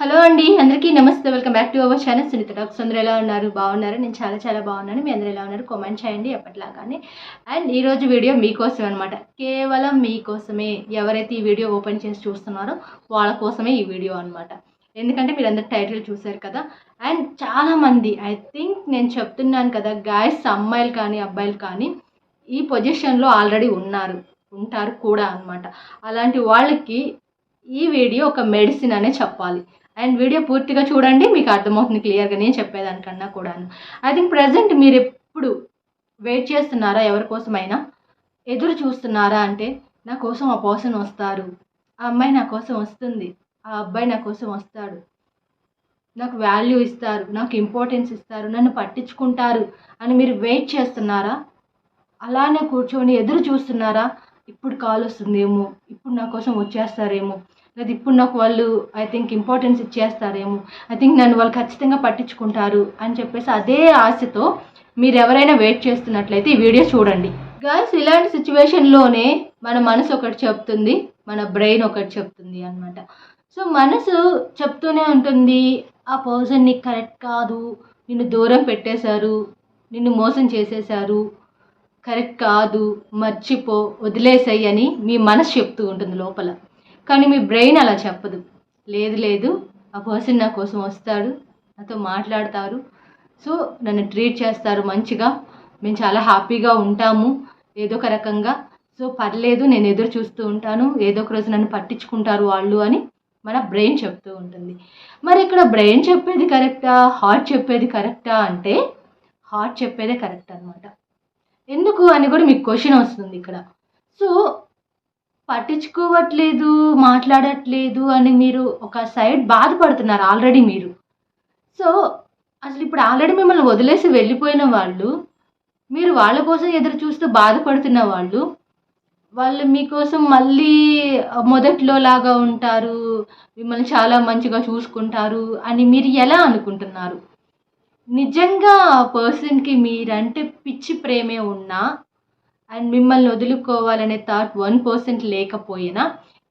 Hello అండి అందరికీ నమస్తే. Welcome back to our channel. Sunitha docs అందరూ ఎలా ఉన్నారు? బాగున్నారు? నేను చాలా చాలా బాగున్నాను. మీ అందరూ ఎలా ఉన్నారు? కామెంట్ చేయండి ఎప్పటిలాగానే. అండ్ ఈరోజు వీడియో మీకోసం అనమాట కేవలం మీకోసమే. ఎవరైతే ఈ వీడియో ఓపెన్ చేసి చూస్తున్నారో వాళ్ళ కోసమే ఈ వీడియో అనమాట ఎందుకంటే మీరు టైటిల్ చూశారు కదా. అండ్ చాలామంది ఐ థింక్ నేను చెప్తున్నాను కదా గాయస్ అమ్మాయిలు కానీ అబ్బాయిలు కానీ ఈ పొజిషన్లో ఆల్రెడీ ఉన్నారు ఉంటారు కూడా అనమాట అలాంటి వాళ్ళకి ఈ వీడియో ఒక మెడిసిన్ అనే చెప్పాలి. అండ్ వీడియో పూర్తిగా చూడండి మీకు అర్థమవుతుంది క్లియర్గా నేను చెప్పేదానికన్నా కూడాను. ఐ థింక్ ప్రజెంట్ మీరు ఎప్పుడు వెయిట్ చేస్తున్నారా? ఎవరి కోసమైనా? ఎదురు చూస్తున్నారా అంటే నా కోసం ఆ పర్సన్ వస్తారు. ఆ అమ్మాయి నా కోసం వస్తుంది. ఆ అబ్బాయి నా కోసం వస్తాడు. నాకు వాల్యూ ఇస్తారు. నాకు ఇంపార్టెన్స్ ఇస్తారు. నన్ను పట్టించుకుంటారు అని మీరు వెయిట్ చేస్తున్నారా? అలానే కూర్చొని ఎదురు చూస్తున్నారా? ఇప్పుడు కాల్ వస్తుందేమో. ఇప్పుడు నా కోసం వచ్చేస్తారేమో. అది ఇప్పుడు నాకు వాళ్ళు ఐ థింక్ ఇంపార్టెన్స్ ఇచ్చేస్తారేమో. ఐ థింక్ నన్ను వాళ్ళు ఖచ్చితంగా పట్టించుకుంటారు అని చెప్పేసి అదే ఆశతో మీరు ఎవరైనా వెయిట్ చేస్తున్నట్లయితే ఈ వీడియో చూడండి. గర్ల్స్ ఇలాంటి సిచ్యువేషన్లోనే మన మనసు ఒకటి చెప్తుంది మన బ్రెయిన్ ఒకటి చెప్తుంది అనమాట సో మనసు చెప్తూనే ఉంటుంది ఆ పర్సన్ నీకు కరెక్ట్ కాదు నిన్ను దూరం పెట్టేశారు నిన్ను మోసం చేసేశారు కరెక్ట్ కాదు మర్చిపో వదిలేసాయి అని మీ మనసు చెప్తూ ఉంటుంది లోపల. కానీ మీ బ్రెయిన్ అలా చెప్పదు. లేదు లేదు ఆ పర్సన్ నా కోసం వస్తాడు నాతో మాట్లాడతారు. సో నన్ను ట్రీట్ చేస్తారు మంచిగా. మేము చాలా హ్యాపీగా ఉంటాము ఏదో ఒక రకంగా. సో పర్లేదు నేను ఎదురు చూస్తూ ఉంటాను. ఏదో ఒక రోజు నన్ను పట్టించుకుంటారు వాళ్ళు అని మన బ్రెయిన్ చెప్తూ ఉంటుంది. మరి ఇక్కడ బ్రెయిన్ చెప్పేది కరెక్టా? హార్ట్ చెప్పేది కరెక్టా అంటే హార్ట్ చెప్పేదే కరెక్ట్ అనమాట ఎందుకు అని కూడా మీకు క్వశ్చన్ వస్తుంది ఇక్కడ. సో పట్టించుకోవట్లేదు మాట్లాడట్లేదు అని మీరు ఒక సైడ్ బాధపడుతున్నారు ఆల్రెడీ మీరు. సో అసలు ఇప్పుడు ఆల్రెడీ మిమ్మల్ని వదిలేసి వెళ్ళిపోయిన వాళ్ళు మీరు వాళ్ళ కోసం ఎదురు చూస్తూ బాధపడుతున్న వాళ్ళు వాళ్ళు మీకోసం మళ్ళీ మొదట్లో లాగా ఉంటారు మిమ్మల్ని చాలా మంచిగా చూసుకుంటారు అని మీరు ఎలా అనుకుంటున్నారు? నిజంగా ఆ పర్సన్కి మీరంటే పిచ్చి ప్రేమే ఉన్నా అండ్ మిమ్మల్ని వదులుకోవాలనే థాట్ వన్ పర్సెంట్ లేకపోయినా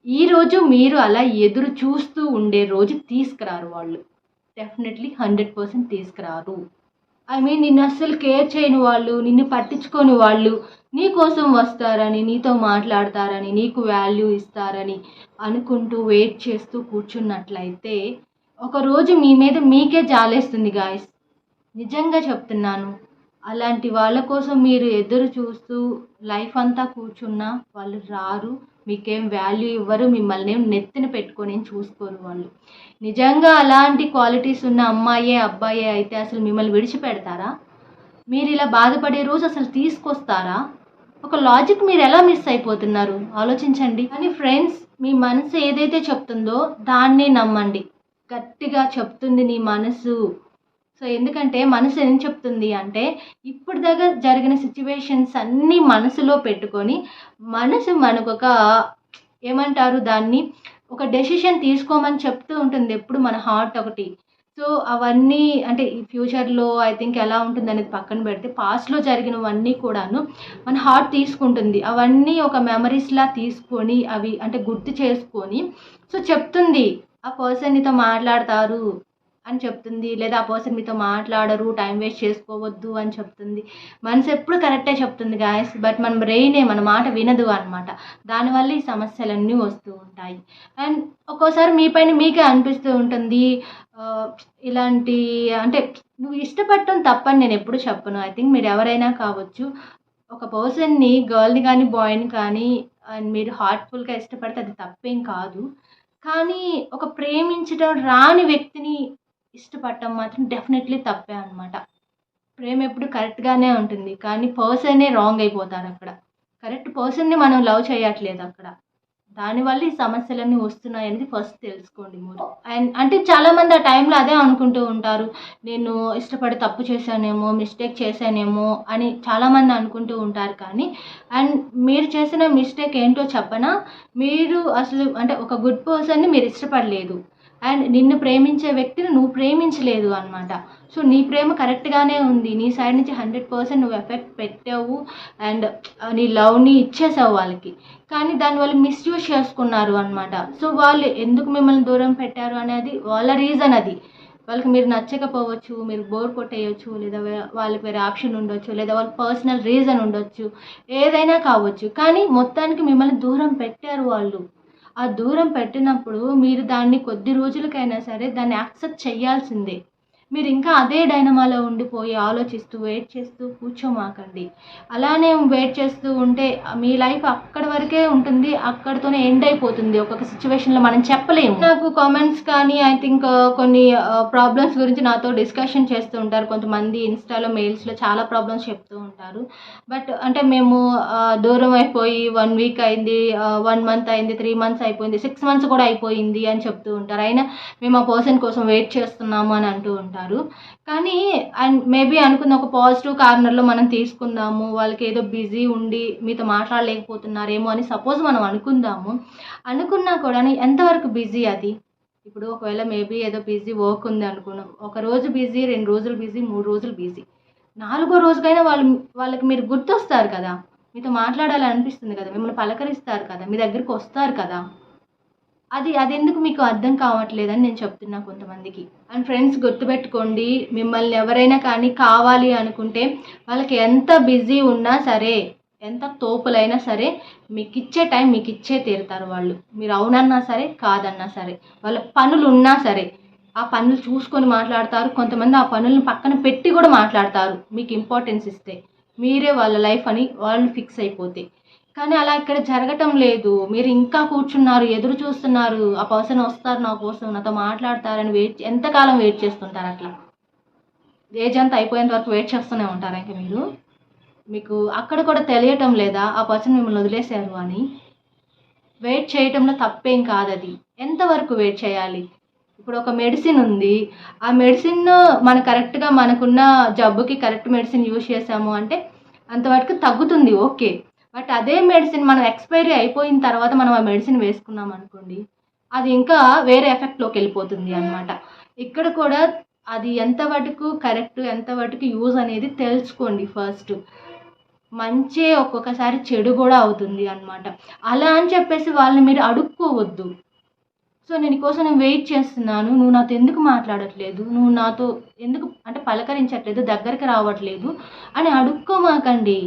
ఈరోజు మీరు అలా ఎదురు చూస్తూ ఉండే రోజు తీసుకురారు వాళ్ళు. డెఫినెట్లీ హండ్రెడ్ పర్సెంట్ తీసుకురారు. ఐ మీన్ నిన్ను అస్సలు కేర్ చేయని వాళ్ళు నిన్ను పట్టించుకోని వాళ్ళు నీ కోసం వస్తారని నీతో మాట్లాడతారని నీకు వాల్యూ ఇస్తారని అనుకుంటూ వెయిట్ చేస్తూ కూర్చున్నట్లయితే ఒకరోజు మీ మీద మీకే జాలేస్తుంది గాయస్ నిజంగా చెప్తున్నాను. అలాంటి వాళ్ళ కోసం మీరు ఎదురు చూస్తూ లైఫ్ అంతా కూర్చున్నా వాళ్ళు రారు మీకేం వాల్యూ ఇవ్వరు మిమ్మల్ని నెత్తిన పెట్టుకొని చూసుకోరు వాళ్ళు. నిజంగా అలాంటి క్వాలిటీస్ ఉన్న అమ్మాయే అబ్బాయే అయితే అసలు మిమ్మల్ని విడిచిపెడతారా? మీరు ఇలా బాధపడే రోజు అసలు తీసుకొస్తారా? ఒక లాజిక్ మీరు ఎలా మిస్ అయిపోతున్నారు? ఆలోచించండి. కానీ ఫ్రెండ్స్ మీ మనసు ఏదైతే చెప్తుందో దాన్నే నమ్మండి. గట్టిగా చెప్తుంది నీ మనసు. సో ఎందుకంటే మనసు ఏం చెప్తుంది అంటే ఇప్పుడు దగ్గర జరిగిన సిచ్యువేషన్స్ అన్నీ మనసులో పెట్టుకొని మనసు మనకు ఒక ఏమంటారు దాన్ని ఒక డెసిషన్ తీసుకోమని చెప్తూ ఉంటుంది ఎప్పుడు మన హార్ట్ ఒకటి. సో అవన్నీ అంటే ఫ్యూచర్లో ఐ థింక్ ఎలా ఉంటుంది అనేది పక్కన పెడితే పాస్ట్లో జరిగినవన్నీ కూడాను మన హార్ట్ తీసుకుంటుంది. అవన్నీ ఒక మెమరీస్లా తీసుకొని అవి అంటే గుర్తు చేసుకొని సో చెప్తుంది. ఆ పర్సన్ నీతో మాట్లాడతారు అని చెప్తుంది. లేదా ఆ పర్సన్ మీతో మాట్లాడరు టైం వేస్ట్ చేసుకోవద్దు అని చెప్తుంది. మనసు ఎప్పుడు కరెక్టే చెప్తుంది గాయస్ బట్ మన బ్రెయినే మన మాట వినదు అనమాట దానివల్ల ఈ సమస్యలన్నీ వస్తూ ఉంటాయి. అండ్ ఒక్కోసారి మీ పైన మీకే అనిపిస్తూ ఉంటుంది. ఇలాంటి అంటే నువ్వు ఇష్టపడటం తప్పని నేను ఎప్పుడు చెప్పను. ఐ థింక్ మీరు ఎవరైనా కావచ్చు ఒక పర్సన్ని గర్ల్ని కానీ బాయ్ని కానీ అండ్ మీరు హార్ట్ఫుల్గా ఇష్టపడితే అది తప్పేం కాదు. కానీ ఒక ప్రేమించడం రాని వ్యక్తిని ఇష్టపడటం మాత్రం డెఫినెట్లీ తప్పే అనమాట ప్రేమ ఎప్పుడు కరెక్ట్గానే ఉంటుంది. కానీ పర్సనే రాంగ్ అయిపోతారు అక్కడ. కరెక్ట్ పర్సన్ని మనం లవ్ చేయట్లేదు అక్కడ. దానివల్ల ఈ సమస్యలన్నీ వస్తున్నాయి అనేది ఫస్ట్ తెలుసుకోండి మీరు. అండ్ అంటే చాలామంది ఆ టైంలో అదే అనుకుంటూ ఉంటారు. నేను ఇష్టపడి తప్పు చేశానేమో మిస్టేక్ చేశానేమో అని చాలామంది అనుకుంటూ ఉంటారు కానీ అండ్ మీరు చేసిన మిస్టేక్ ఏంటో చెప్పనా? మీరు అసలు అంటే ఒక గుడ్ పర్సన్ని మీరు ఇష్టపడలేదు. అండ్ నిన్ను ప్రేమించే వ్యక్తిని నువ్వు ప్రేమించలేదు అనమాట సో నీ ప్రేమ కరెక్ట్గానే ఉంది. నీ సైడ్ నుంచి హండ్రెడ్ పర్సెంట్ నువ్వు ఎఫెక్ట్ పెట్టావు అండ్ నీ లవ్ని ఇచ్చేసావు వాళ్ళకి. కానీ దాన్ని వాళ్ళు మిస్యూజ్ చేసుకున్నారు అనమాట సో వాళ్ళు ఎందుకు మిమ్మల్ని దూరం పెట్టారు అనేది వాళ్ళ రీజన్ అది. వాళ్ళకి మీరు నచ్చకపోవచ్చు మీరు బోర్ కొట్టేయచ్చు లేదా వాళ్ళకి వేరే ఆప్షన్ ఉండొచ్చు లేదా వాళ్ళ పర్సనల్ రీజన్ ఉండొచ్చు ఏదైనా కావచ్చు. కానీ మొత్తానికి మిమ్మల్ని దూరం పెట్టారు వాళ్ళు. ఆ దూరం పెట్టినప్పుడు మీరు దాన్ని కొద్ది రోజులకైనా సరే దాన్ని యాక్సెప్ట్ చేయాల్సిందే. మీరు ఇంకా అదే డైనమాలో ఉండిపోయి ఆలోచిస్తూ వెయిట్ చేస్తూ కూర్చోమాకండి. అలానే వెయిట్ చేస్తూ ఉంటే మీ లైఫ్ అక్కడి వరకే ఉంటుంది అక్కడితోనే ఎండ్ అయిపోతుంది. ఒక్కొక్క సిచ్యువేషన్లో మనం చెప్పలేము. నాకు కామెంట్స్ కానీ ఐ థింక్ కొన్ని ప్రాబ్లమ్స్ గురించి నాతో డిస్కషన్ చేస్తూ ఉంటారు. కొంతమంది ఇన్స్టాలో మెయిల్స్లో చాలా ప్రాబ్లమ్స్ చెప్తూ ఉంటారు. బట్ అంటే మేము దూరం అయిపోయి వన్ వీక్ అయింది వన్ మంత్ అయింది త్రీ మంత్స్ అయిపోయింది సిక్స్ మంత్స్ కూడా అయిపోయింది అని చెప్తూ ఉంటారు. అయినా మేము ఆ పర్సన్ కోసం వెయిట్ చేస్తున్నాము అని అంటూ ఉంటారు. కానీ అండ్ మేబీ అనుకున్న ఒక పాజిటివ్ కార్నర్లో మనం తీసుకుందాము వాళ్ళకి ఏదో బిజీ ఉండి మీతో మాట్లాడలేకపోతున్నారేమో అని సపోజ్ మనం అనుకుందాము. అనుకున్నా కూడా ఎంతవరకు బిజీ అది? ఇప్పుడు ఒకవేళ మేబీ ఏదో బిజీ వర్క్ ఉంది అనుకున్నాం. ఒక రోజు బిజీ రెండు రోజులు బిజీ మూడు రోజులు బిజీ. నాలుగో రోజుకైనా వాళ్ళు వాళ్ళకి మీరు గుర్తొస్తారు కదా? మీతో మాట్లాడాలని అనిపిస్తుంది కదా? మిమ్మల్ని పలకరిస్తారు కదా? మీ దగ్గరికి వస్తారు కదా? అది అది ఎందుకు మీకు అర్థం కావట్లేదని నేను చెప్తున్నా కొంతమందికి. అండ్ ఫ్రెండ్స్ గుర్తుపెట్టుకోండి మిమ్మల్ని ఎవరైనా కానీ కావాలి అనుకుంటే వాళ్ళకి ఎంత బిజీ ఉన్నా సరే ఎంత తోపులైనా సరే మీకు ఇచ్చే టైం మీకు ఇచ్చే తీరుతారు వాళ్ళు. మీరు అవునన్నా సరే కాదన్నా సరే వాళ్ళ పనులు ఉన్నా సరే ఆ పనులు చూసుకొని మాట్లాడతారు. కొంతమంది ఆ పనులను పక్కన పెట్టి కూడా మాట్లాడతారు. మీకు ఇంపార్టెన్స్ ఇస్తే. మీరే వాళ్ళ లైఫ్ అని వాళ్ళు ఫిక్స్ అయిపోతే. కానీ అలా ఇక్కడ జరగటం లేదు. మీరు ఇంకా కూర్చున్నారు ఎదురు చూస్తున్నారు. ఆ పర్సన్ వస్తారు నా కోసం నాతో మాట్లాడతారని వెయిట్ ఎంతకాలం వెయిట్ చేస్తుంటారు అట్లా? ఏజ్ అంతా అయిపోయేంత వరకు వెయిట్ చేస్తూనే ఉంటారు ఇంకా మీరు? మీకు అక్కడ కూడా తెలియటం లేదా? ఆ పర్సన్ మిమ్మల్ని వదిలేశారు అని? వెయిట్ చేయటంలో తప్పేం కాదు అది. ఎంతవరకు వెయిట్ చేయాలి? ఇప్పుడు ఒక మెడిసిన్ ఉంది. ఆ మెడిసిన్ మన కరెక్ట్గా మనకున్న జబ్బుకి కరెక్ట్ మెడిసిన్ యూజ్ చేసాము అంటే అంతవరకు తగ్గుతుంది. ఓకే బట్ అదే మెడిసిన్ మనం ఎక్స్పైరీ అయిపోయిన తర్వాత మనం ఆ మెడిసిన్ వేసుకున్నాం అనుకోండి అది ఇంకా వేరే ఎఫెక్ట్లోకి వెళ్ళిపోతుంది అనమాట ఇక్కడ కూడా అది ఎంత వరకు కరెక్ట్ ఎంత వరకు యూజ్ అనేది తెలుసుకోండి ఫస్ట్. మంచి ఒక్కొక్కసారి చెడు కూడా అవుతుంది అన్నమాట. అలా అని చెప్పేసి వాళ్ళని మీరు అడుక్కోవద్దు. సో నేను కోసం నేను వెయిట్ చేస్తున్నాను నువ్వు నాతో ఎందుకు మాట్లాడట్లేదు నువ్వు నాతో ఎందుకు అంటే పలకరించట్లేదు దగ్గరికి రావట్లేదు అని అడుక్కోమాకండి.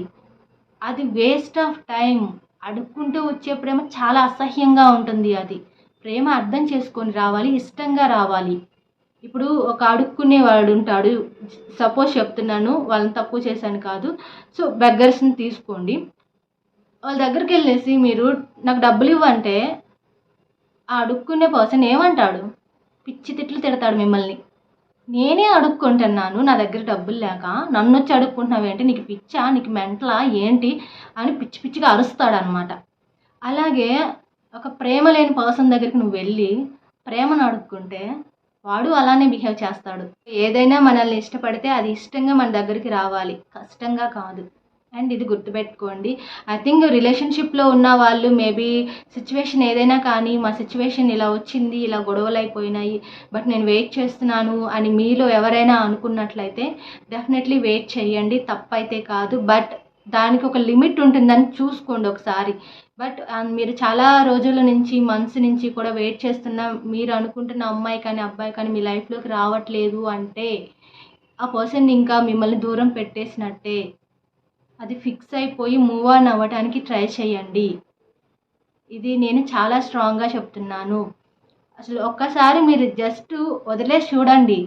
అది వేస్ట్ ఆఫ్ టైం అడుక్కుంటూ వచ్చే ప్రేమ చాలా అసహ్యంగా ఉంటుంది అది. ప్రేమ అర్థం చేసుకొని రావాలి ఇష్టంగా రావాలి. ఇప్పుడు ఒక అడుక్కునేవాడు ఉంటాడు. సపోజ్ చెప్తున్నాను వాళ్ళని తప్పు చేశాను కాదు. సో బెగ్గర్స్ని తీసుకోండి. వాళ్ళ దగ్గరికి వెళ్ళేసి మీరు నాకు డబ్బులు ఇవ్వంటే ఆ అడుక్కునే పర్సన్ ఏమంటాడు? పిచ్చి తిట్లు తిడతాడు మిమ్మల్ని. నేనే అడుక్కుంటున్నాను నా దగ్గర డబ్బులు లేక. నన్ను వచ్చి అడుక్కుంటున్నావు ఏంటి నీకు పిచ్చా? నీకు మెంటలా? ఏంటి? అని పిచ్చి పిచ్చిగా అరుస్తాడు అనమాట అలాగే ఒక ప్రేమ లేని పర్సన్ దగ్గరికి నువ్వు వెళ్ళి ప్రేమను అడుక్కుంటే వాడు అలానే బిహేవ్ చేస్తాడు. ఏదైనా మనల్ని ఇష్టపడితే అది ఇష్టంగా మన దగ్గరికి రావాలి. కష్టంగా కాదు. అండ్ ఇది గుర్తుపెట్టుకోండి. ఐ థింక్ రిలేషన్షిప్లో ఉన్న వాళ్ళు మేబీ సిచ్యువేషన్ ఏదైనా కానీ మా సిచ్యువేషన్ ఇలా వచ్చింది ఇలా గొడవలు అయిపోయినాయి బట్ నేను వెయిట్ చేస్తున్నాను అని మీలో ఎవరైనా అనుకున్నట్లయితే డెఫినెట్లీ వెయిట్ చేయండి. తప్పైతే కాదు బట్ దానికి ఒక లిమిట్ ఉంటుందని చూసుకోండి ఒకసారి. బట్ um, మీరు చాలా రోజుల నుంచి మంత్స్ నుంచి కూడా వెయిట్ చేస్తున్న మీరు అనుకుంటున్న అమ్మాయి కానీ అబ్బాయి కానీ మీ లైఫ్లోకి రావట్లేదు అంటే ఆ పర్సన్ ఇంకా మిమ్మల్ని దూరం పెట్టేసినట్టే. అది ఫిక్స్ అయిపోయి మూవ్ ఆన్ అవ్వడానికి ట్రై చేయండి. ఇది నేను చాలా స్ట్రాంగ్గా చెప్తున్నాను. అసలు ఒక్కసారి మీరు జస్ట్ వదిలేసి చూడండి.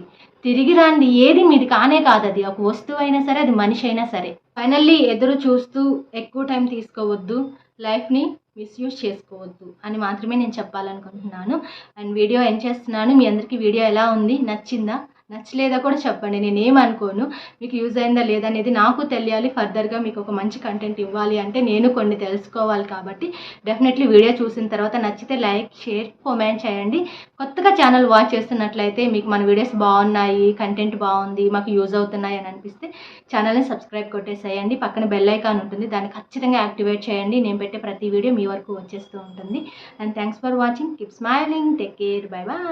తిరిగి రండి. ఏది మీది కానే కాదు అది. ఒక వస్తువు అయినా సరే అది మనిషి అయినా సరే. ఫైనల్లీ ఎదురు చూస్తూ ఎక్కువ టైం తీసుకోవద్దు. లైఫ్ని మిస్యూజ్ చేసుకోవద్దు అని మాత్రమే నేను చెప్పాలనుకుంటున్నాను. అండ్ వీడియో ఎండ్ చేస్తున్నాను. మీ అందరికీ వీడియో ఎలా ఉంది? నచ్చిందా? నచ్చలేదా కూడా చెప్పండి. నేను ఏమనుకోను మీకు యూజ్ అయిందా లేదా అనేది నాకు తెలియాలి. ఫర్దర్గా మీకు ఒక మంచి కంటెంట్ ఇవ్వాలి అంటే నేను కొన్ని తెలుసుకోవాలి కాబట్టి డెఫినెట్లీ వీడియో చూసిన తర్వాత నచ్చితే లైక్ షేర్ కామెంట్ చేయండి. కొత్తగా ఛానల్ వాచ్ చేస్తున్నట్లయితే మీకు మన వీడియోస్ బాగున్నాయి కంటెంట్ బాగుంది మాకు యూజ్ అవుతున్నాయి అని అనిపిస్తే ఛానల్ని సబ్స్క్రైబ్ కొట్టేసేయండి. పక్కన బెల్ ఐకాన్ ఉంటుంది. దాన్ని ఖచ్చితంగా యాక్టివేట్ చేయండి. నేను పెట్టే ప్రతి వీడియో మీ వరకు వచ్చేస్తూ ఉంటుంది. And thanks for watching keep smiling take care bye bye